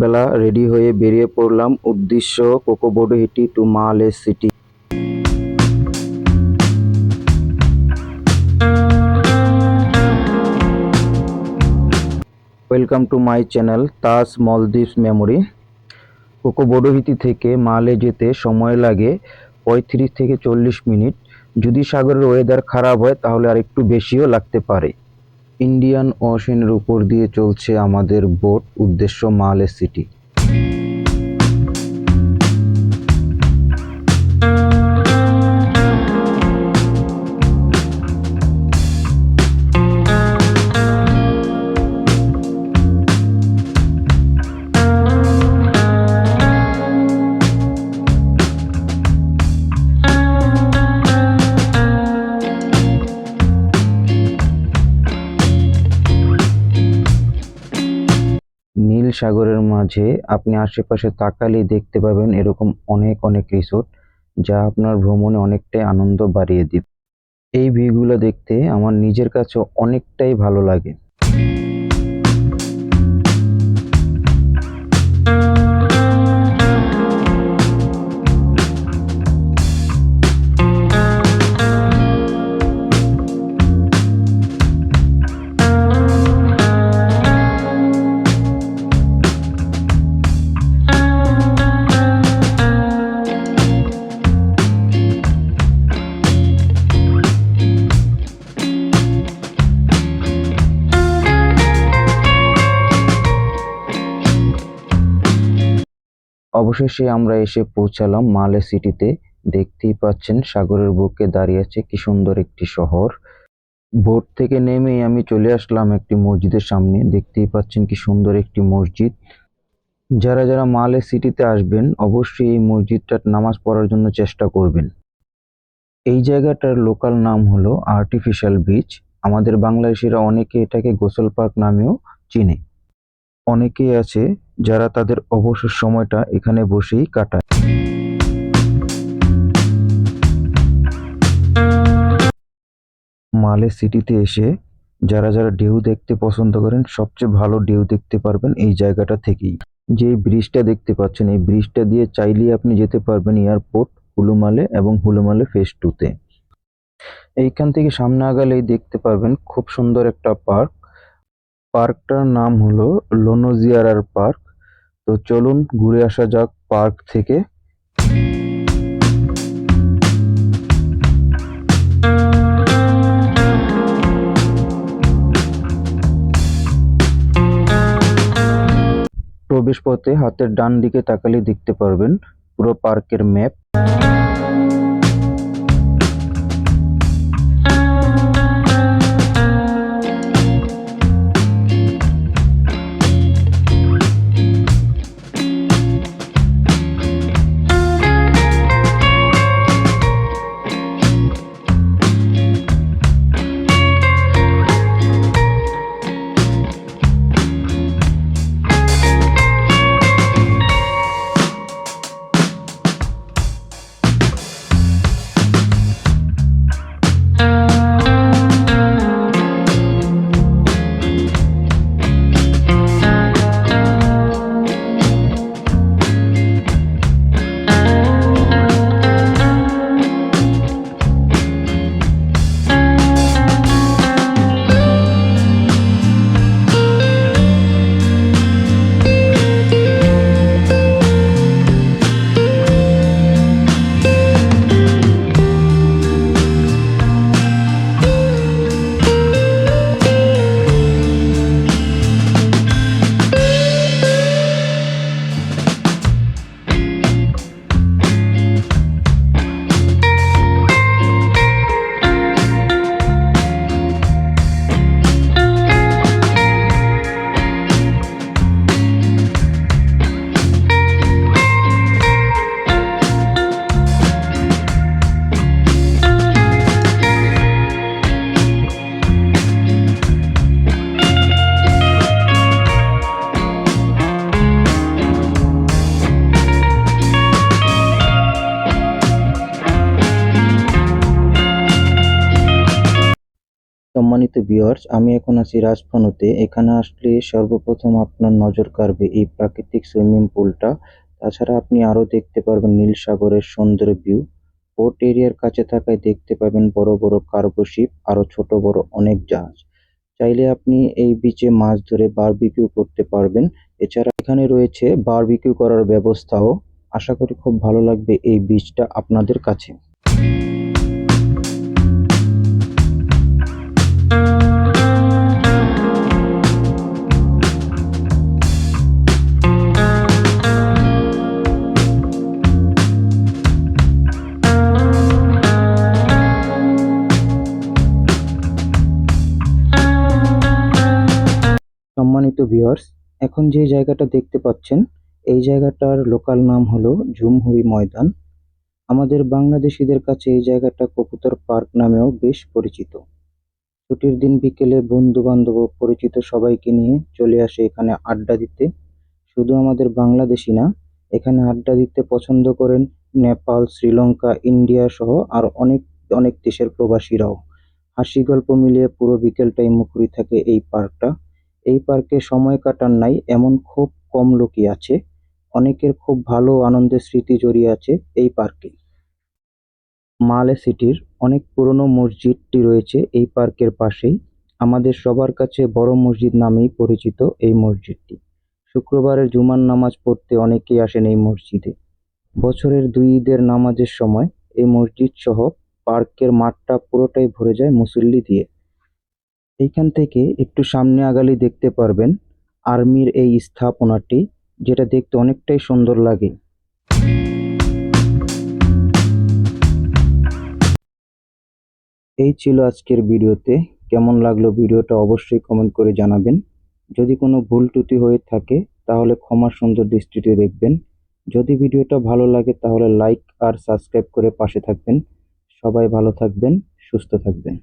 বেলা ready হয়ে বেরিয়ে পড়লাম উদ্দেশ্য Cocobodu Hithi to Male city welcome to my channel Taj Maldives memory Coco Cocobodohithi থেকে মালে যেতে সময় লাগে পঁয়ত্রিশ থেকে চল্লিশ মিনিট। যদি সাগরের ওয়েদার খারাপ হয়, তাহলে আর একটু বেশিও লাগতে পারে। ইন্ডিয়ান ওশেনের উপর দিয়ে চলছে আমাদের বোট উদ্দেশ্য মালে সিটি। নীল সাগরের মাঝে আপনি আশেপাশে তাকালেই দেখতে পাবেন এরকম অনেক অনেক রিসোর্ট যা আপনার ভ্রমণে অনেকটাই আনন্দ বাড়িয়ে দিবে। এই ভিউগুলো দেখতে আমার নিজের কাছে অনেকটাই ভালো লাগে। অবশেষে আমরা এসে পৌঁছালাম। মালে সিটিতে দেখতেই পাচ্ছেন সাগরের বুকে দাঁড়িয়ে আছে কি সুন্দর একটি শহর। বোট থেকে নেমেই আমি চলে আসলাম একটি মসজিদের সামনে। দেখতেই পাচ্ছেন কি সুন্দর একটি মসজিদ। যারা যারা মালে সিটিতে আসবেন, অবশ্যই এই মসজিদটার নামাজ পড়ার জন্য চেষ্টা করবেন। এই জায়গাটার লোকাল নাম হলো আর্টিফিশিয়াল বিচ। আমাদের বাংলাদেশিরা অনেকে এটাকে গোসল পার্ক নামেও চিনে। অনেকেই আছে যারা তাদের অবসর সময়টা এখানে বসেই কাটায়। মালে সিটিতে এসে যারা যারা ঢেউ দেখতে পছন্দ করেন, সবচেয়ে ভালো ঢেউ দেখতে পারবেন এই জায়গাটা থেকেই। যে ব্রিজটা দেখতে পাচ্ছেন, এই ব্রিজটা দিয়ে চাইলেই আপনি যেতে পারবেন এয়ারপোর্ট, হুলুমালে এবং হুলুমালে ফেস টুতে এইখান থেকে সামনে আগালেই দেখতে পারবেন খুব সুন্দর একটা পার্ক। পার্কটার নাম হলো লোনোজিয়ারার পার্ক। তো চলুন ঘুরে আসা যাক পার্ক থেকে। প্রবেশ পথে হাতের ডান দিকে তাকালে দেখতে পারবেন পুরো পার্কের ম্যাপ। সম্মানিত ভিউয়ার্স আমি এখন আছি রাজফানুতে। এখানে আসলে সর্বপ্রথম আপনার নজর কাড়বে এই প্রাকৃতিক সুইমিং পুলটা। তাছাড়া আপনি আরও দেখতে পারবেন নীল সাগরের সুন্দর ভিউ পোর্ট এরিয়ার কাছে থাকায় দেখতে পাবেন বড় বড় কার্গো শিপ আরও ছোট বড় অনেক জাহাজ। চাইলে আপনি এই বিচে মাছ ধরে বারবিকিউ করতে পারবেন। এছাড়া এখানে রয়েছে বারবিকিউ করার ব্যবস্থাও। আশা করি খুব ভালো লাগবে এই বিচটা আপনাদের কাছে। সম্মানিত ভিউয়ার্স এখন যে জায়গাটা দেখতে পাচ্ছেন, এই জায়গাটার লোকাল নাম হলো ঝুমহুই ময়দান। আমাদের বাংলাদেশিদের কাছে এই জায়গাটা কবুতর পার্ক নামেও বেশ পরিচিত। ছুটির দিন বিকেলে বন্ধু বান্ধব পরিচিত সবাইকে নিয়ে চলে আসে এখানে আড্ডা দিতে। শুধু আমাদের বাংলাদেশি না, এখানে আড্ডা দিতে পছন্দ করেন নেপাল, শ্রীলঙ্কা, ইন্ডিয়া সহ আর অনেক অনেক দেশের প্রবাসীরাও। হাসি গল্প মিলিয়ে পুরো বিকেলটাই মুখরই থাকে এই পার্কটা। এই পার্কে সময় কাটার নাই, এমন খুব কম লোকই আছে। অনেকের খুব ভালো আনন্দের স্মৃতি জড়িয়ে আছে এই পার্কে। মালে সিটির অনেক পুরনো মসজিদটি রয়েছে এই পার্কের পাশেই। আমাদের সবার কাছে বড় মসজিদ নামেই পরিচিত এই মসজিদটি। শুক্রবারের জুমার নামাজ পড়তে অনেকেই আসেন এই মসজিদে। বছরের দুই ঈদের নামাজের সময় এই মসজিদ সহ পার্কের মাঠটা পুরোটাই ভরে যায় মুসল্লি দিয়ে। এইখান থেকে একটু সামনে আগালে দেখতে পারবেন আর্মির এই স্থাপনাটি, যেটা দেখতে অনেকটাই সুন্দর লাগে। এই ছিল আজকের ভিডিওতে। কেমন লাগল ভিডিওটা অবশ্যই কমেন্ট করে জানাবেন। যদি কোনো ভুল ত্রুটি হয়ে থাকে, তাহলে ক্ষমা সুন্দর দৃষ্টিতে দেখবেন। যদি ভিডিওটা ভালো লাগে, তাহলে লাইক আর সাবস্ক্রাইব করে পাশে থাকবেন। সবাই ভালো থাকবেন, সুস্থ থাকবেন।